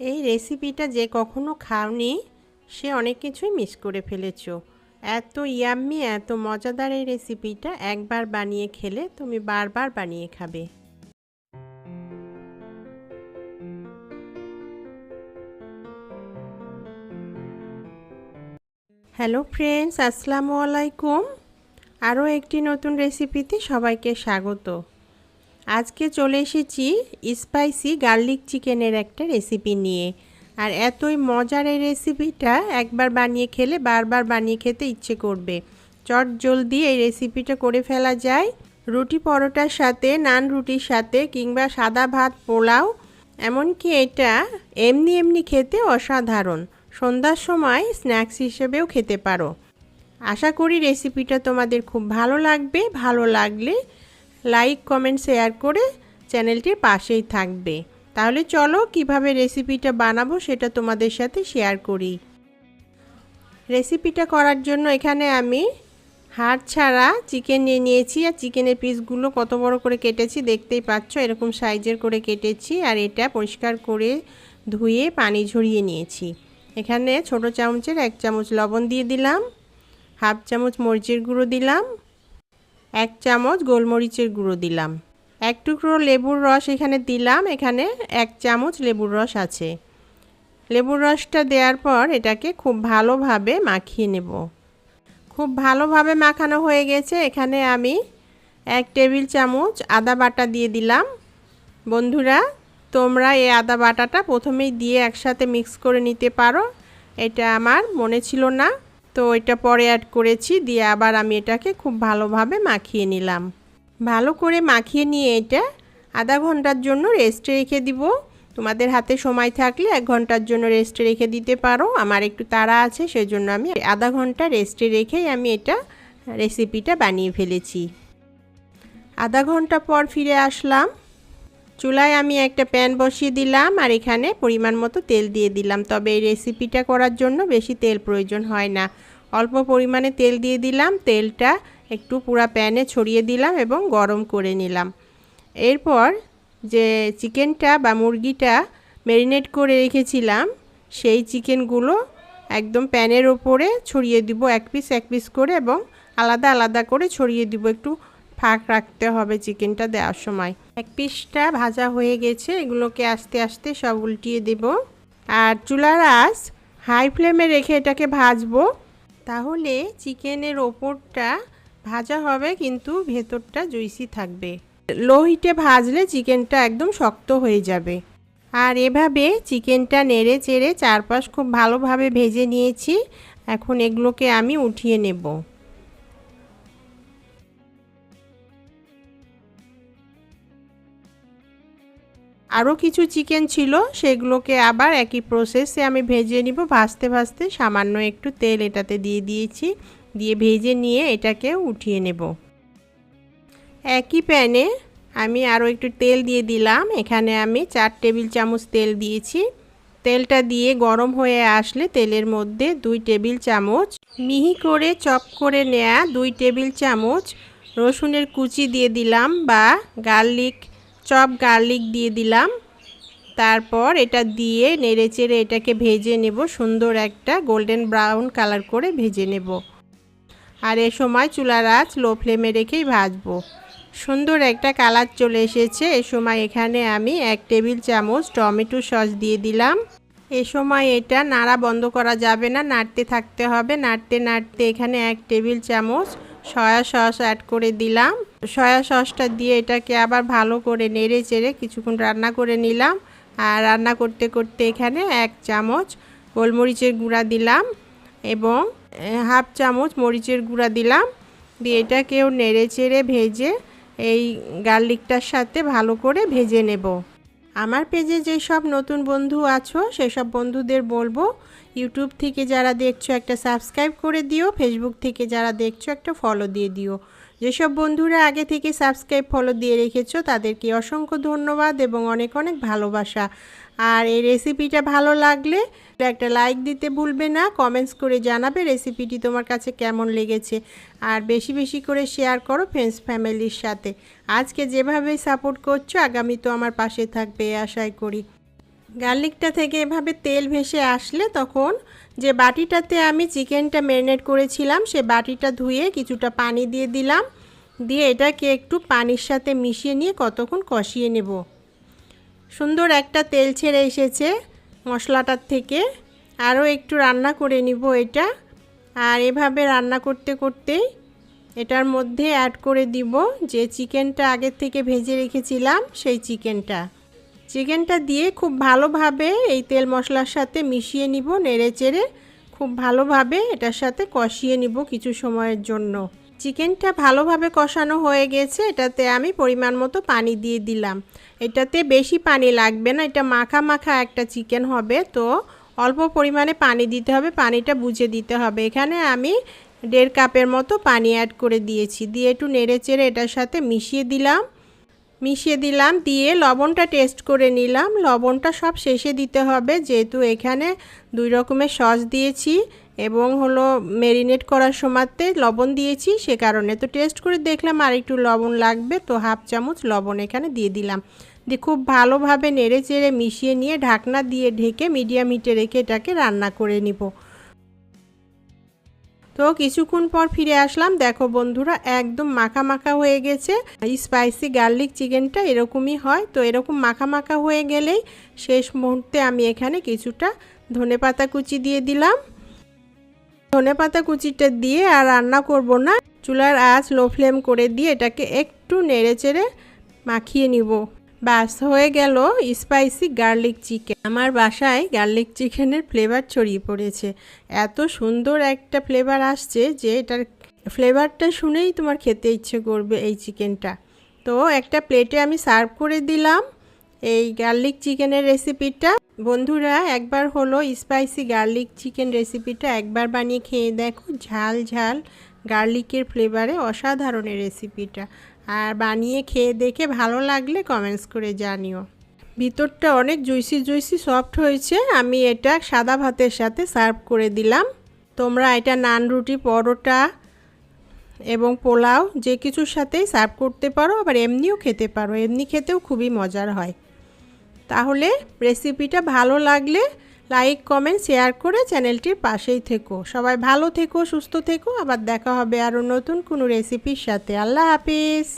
এই রেসিপিটা যে কখনো খাওনি, সে অনেক কিছুই মিস করে ফেলেছ। এত ইয়াম্মি এত মজাদার এই রেসিপিটা একবার বানিয়ে খেলে তুমি বারবার বানিয়ে খাবে। হ্যালো ফ্রেন্ডস আসসালামু আলাইকুম। আরও একটি নতুন রেসিপিতে সবাইকে স্বাগত। আজকে চলে এসেছি স্পাইসি গার্লিক চিকেনের একটা রেসিপি নিয়ে। আর এতই মজার এই রেসিপিটা একবার বানিয়ে খেলে বারবার বানিয়ে খেতে ইচ্ছে করবে। চট জলদি এই রেসিপিটা করে ফেলা যায়। রুটি পরোটার সাথে, নান রুটির সাথে কিংবা সাদা ভাত, পোলাও, এমনকি এটা এমনি এমনি খেতে অসাধারণ। সন্ধ্যার সময় স্ন্যাক্স হিসেবেও খেতে পারো। আশা করি রেসিপিটা তোমাদের খুব ভালো লাগবে। ভালো লাগলে লাইক, কমেন্ট, শেয়ার করে চ্যানেলটির পাশেই থাকবে। তাহলে চলো কীভাবে রেসিপিটা বানাবো সেটা তোমাদের সাথে শেয়ার করি। রেসিপিটা করার জন্য এখানে আমি হাড় ছাড়া চিকেন নিয়ে নিয়েছি আর চিকেনের পিসগুলো কত বড় করে কেটেছি দেখতেই পাচ্ছ, এরকম সাইজের করে কেটেছি আর এটা পরিষ্কার করে ধুয়ে পানি ঝরিয়ে নিয়েছি। এখানে ছোট চামচের এক চামচ লবণ দিয়ে দিলাম, হাফ চামচ মরিচের গুঁড়ো দিলাম এক চামচ গোলমরিচের গুঁড়ো দিলাম। এক টুকরো লেবুর রস এখানে দিলাম, এখানে এক চামচ লেবুর রস আছে। লেবুর রসটা দেওয়ার পর এটাকে খুব ভালোভাবে মাখিয়ে নেব। খুব ভালোভাবে মাখানো হয়ে গেছে, এখানে আমি এক টেবিল চামচ আদা বাটা দিয়ে দিলাম। বন্ধুরা, তোমরা এই আদা বাটাটা প্রথমেই দিয়ে একসাথে মিক্স করে নিতে পারো। এটা আমার মনে ছিল না। তো এটা পরে অ্যাড করেছি, দিয়ে আবার আমি এটাকে খুব ভালোভাবে মাখিয়ে নিলাম। ভালো করে মাখিয়ে নিয়ে এটা আধা ঘণ্টার জন্য রেস্টে রেখে দিব। তোমাদের হাতে সময় থাকলে এক ঘণ্টার জন্য রেস্টে রেখে দিতে পারো। আমার একটু তাড়া আছে, সেজন্য আমি আধা ঘণ্টা রেস্টে রেখেই আমি এটা রেসিপিটা বানিয়ে ফেলেছি। আধা ঘণ্টা পর ফিরে আসলাম। চুলায় আমি একটা প্যান বসিয়ে দিলাম আর এখানে পরিমাণ মতো তেল দিয়ে দিলাম। তবে এই রেসিপিটা করার জন্য বেশি তেল প্রয়োজন হয় না। অল্প পরিমাণে তেল দিয়ে দিলাম। তেলটা একটু পুরা প্যানে ছড়িয়ে দিলাম এবং গরম করে নিলাম। এরপর যে চিকেনটা বা মুরগিটা ম্যারিনেট করে রেখেছিলাম, সেই চিকেনগুলো একদম প্যানের ওপরে ছড়িয়ে দিব এক পিস এক পিস করে এবং আলাদা আলাদা করে ছড়িয়ে দিব। একটু ফাঁক রাখতে হবে চিকেনটা দেওয়ার সময়। এক পিসটা ভাজা হয়ে গেছে, এগুলোকে আস্তে আস্তে সব উল্টিয়ে দেব। আর চুলার আঁচ হাই ফ্লেমে রেখে এটাকে ভাজবো। তাহলে চিকেনের ওপরটা ভাজা হবে, কিন্তু ভেতরটা জুইসি থাকবে। লো হিটে ভাজলে চিকেনটা একদম শক্ত হয়ে যাবে। আর এভাবে চিকেনটা নেড়ে চেড়ে চারপাশ খুব ভালোভাবে ভেজে নিয়েছি। এখন এগুলোকে আমি উঠিয়ে নেব। আরও কিছু চিকেন ছিল, সেগুলোকে আবার একই প্রসেসে আমি ভেজে নিব। ভাজতে ভাজতে সামান্য একটু তেল এটাতে দিয়ে দিয়েছি, দিয়ে ভেজে নিয়ে এটাকে উঠিয়ে নেব। একই প্যানে আমি আরও একটু তেল দিয়ে দিলাম। এখানে আমি চার টেবিল চামচ তেল দিয়েছি। তেলটা দিয়ে গরম হয়ে আসলে তেলের মধ্যে দুই টেবিল চামচ মিহি করে চপ করে নেয়া দুই টেবিল চামচ রসুনের কুচি দিয়ে দিলাম বা গার্লিক চপ গার্লিক দিয়ে দিলাম। তারপর এটা দিয়ে নেড়ে চেড়ে এটাকে ভেজে নেব, সুন্দর একটা গোল্ডেন ব্রাউন কালার করে ভেজে নেব। আর এ সময় চুলার আঁচ লো ফ্লেমে রেখেই ভাজবো। সুন্দর একটা কালার চলে এসেছে। এ সময় এখানে আমি এক টেবিল চামচ টমেটো সস দিয়ে দিলাম। এ সময় এটা নাড়া বন্ধ করা যাবে না, নাড়তে থাকতে হবে। নাড়তে নাড়তে এখানে এক টেবিল চামচ সয়া সস অ্যাড করে দিলাম। সয়া সসটা দিয়ে এটাকে আবার ভালো করে নেড়ে চেড়ে কিছুক্ষণ রান্না করে নিলাম। আর রান্না করতে করতে এখানে এক চামচ গোলমরিচের গুঁড়া দিলাম এবং হাফ চামচ মরিচের গুঁড়া দিলাম। দিয়ে এটাকেও নেড়ে চেড়ে ভেজে এই গার্লিকটার সাথে ভালো করে ভেজে নেব। আমার পেজে যেসব নতুন বন্ধু আছো, সেসব বন্ধুদের বলব ইউটিউব থেকে যারা দেখছ একটা সাবস্ক্রাইব করে দিও ফেসবুক থেকে যারা দেখছ একটা ফলো দিয়ে দিও। যেসব বন্ধুরা আগে থেকে সাবস্ক্রাইব ফলো দিয়ে রেখেছো, তাদেরকে অসংখ্য ধন্যবাদ এবং অনেক অনেক ভালোবাসা। আর এই রেসিপিটা ভালো লাগলে একটা লাইক দিতে ভুলবে না কমেন্টস করে জানাবে রেসিপিটি তোমার কাছে কেমন লেগেছে। আর বেশি বেশি করে শেয়ার করো ফ্রেন্ডস ফ্যামিলির সাথে। আজকে যেভাবে সাপোর্ট করছ, আগামী তো আমার পাশে থাকবে, আশাই করি। গার্লিকটা থেকে এভাবে তেল ভেসে আসলে তখন যে বাটিটাতে আমি চিকেনটা ম্যারিনেট করেছিলাম, সে বাটিটা ধুয়ে কিছুটা পানি দিয়ে দিলাম। দিয়ে এটাকে একটু পানির সাথে মিশিয়ে নিয়ে কতক্ষণ কষিয়ে নেব। সুন্দর একটা তেল ছেড়ে এসেছে মশলাটার থেকে। আরও একটু রান্না করে নিব এটা। আর এভাবে রান্না করতে করতেই এটার মধ্যে অ্যাড করে দিব যে চিকেনটা আগের থেকে ভেজে রেখেছিলাম, সেই চিকেনটা। চিকেনটা দিয়ে খুব ভালোভাবে এই তেল মশলার সাথে মিশিয়ে নিব নেড়ে চেড়ে খুব ভালোভাবে এটার সাথে কষিয়ে নিব কিছু সময়ের জন্য। চিকেনটা ভালোভাবে কষানো হয়ে গেছে, এটাতে আমি পরিমাণ মতো পানি দিয়ে দিলাম। এটাতে বেশি পানি লাগবে না, এটা মাখা মাখা একটা চিকেন হবে, তো অল্প পরিমাণে পানি দিতে হবে, পানিটা বুঝে দিতে হবে। এখানে আমি দেড় কাপের মতো পানি অ্যাড করে দিয়েছি, দিয়ে একটু নেড়ে চেড়ে এটার সাথে মিশিয়ে দিলাম। মিশিয়ে দিলাম, দিয়ে লবণটা টেস্ট করে নিলাম। লবণটা সব শেষে দিতে হবে, যেহেতু এখানে দুই রকমের সস দিয়েছি। এবং হলো মেরিনেট করার সময়তে লবণ দিয়েছি, সে কারণে তো টেস্ট করে দেখলাম আর একটু লবণ লাগবে, তো হাফ চামচ লবণ এখানে দিয়ে দিলাম। দিয়ে খুব ভালোভাবে নেড়ে চেড়ে মিশিয়ে নিয়ে ঢাকনা দিয়ে ঢেকে মিডিয়াম হিটে রেখে এটাকে রান্না করে নিব। তো কিছুক্ষণ পর ফিরে আসলাম, দেখো বন্ধুরা একদম মাখা মাখা হয়ে গেছে। স্পাইসি গার্লিক চিকেনটা এরকমই হয়, তো এরকম মাখা মাখা হয়ে গেলেই শেষ মুহূর্তে আমি এখানে কিছুটা ধনে পাতা কুচি দিয়ে দিলাম। ধনে পাতা কুচিটা দিয়ে আর রান্না করব না। চুলার আঁচ লো ফ্লেম করে দিয়ে এটাকে একটু নেড়ে চেড়ে মাখিয়ে নিব। বাস হয়ে গেল স্পাইসি গার্লিক চিকেন। আমার বাসায় গার্লিক চিকেনের ফ্লেভার ছড়িয়ে পড়েছে। এত সুন্দর একটা ফ্লেভার আসছে যে এটার ফ্লেভারটা শুনেই তোমার খেতে ইচ্ছে করবে এই চিকেনটা। তো একটা প্লেটে আমি সার্ভ করে দিলাম। এই গার্লিক চিকেনের রেসিপিটা বন্ধুরা, একবার হলো স্পাইসি গার্লিক চিকেন রেসিপিটা একবার বানিয়ে খেয়ে দেখো, ঝাল ঝাল গার্লিকের ফ্লেভারে অসাধারণ রেসিপিটা আর বানিয়ে খেয়ে দেখে ভালো লাগলে কমেন্টস করে জানিও। ভিতরটা অনেক জুইসি জুইসি সফট হয়েছে, আমি এটা সাদা ভাতের সাথে সার্ভ করে দিলাম। তোমরা এটা নান, রুটি, পরোটা এবং পোলাও যে কিছুর সাথেই সার্ভ করতে পারো, আবার এমনিও খেতে পারো। এমনি খেতেও খুবই মজার হয়। তাহলে রেসিপিটা ভালো লাগলে লাইক কমেন্ট শেয়ার করে চ্যানেলটির পাশেই থেকো। সবাই ভালো থেকো, সুস্থ থেকো। আবার দেখা হবে আরও নতুন কোনো রেসিপির সাথে। আল্লাহ হাফিজ।